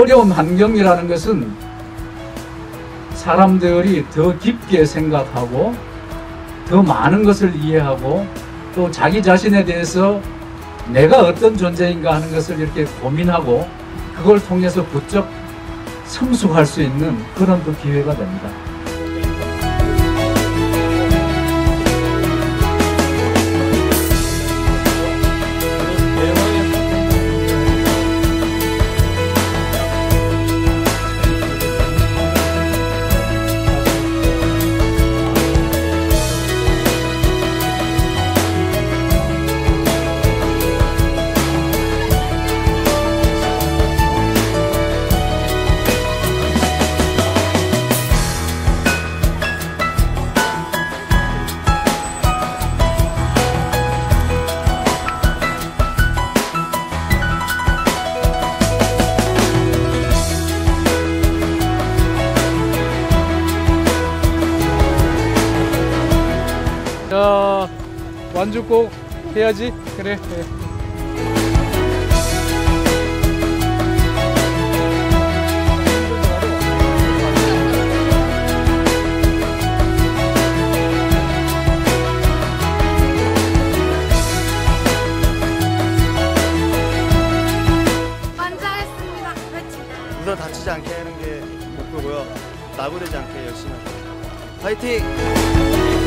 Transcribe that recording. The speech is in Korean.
어려운 환경이라는 것은 사람들이 더 깊게 생각하고 더 많은 것을 이해하고 또 자기 자신에 대해서 내가 어떤 존재인가 하는 것을 이렇게 고민하고 그걸 통해서 부쩍 성숙할 수 있는 그런 또 기회가 됩니다. 자 완주 꼭 해야지 그래. 그렇지. 우선 다치지 않게 하는 게 목표고요. 낙오되지 않게 열심히 할게요. 파이팅!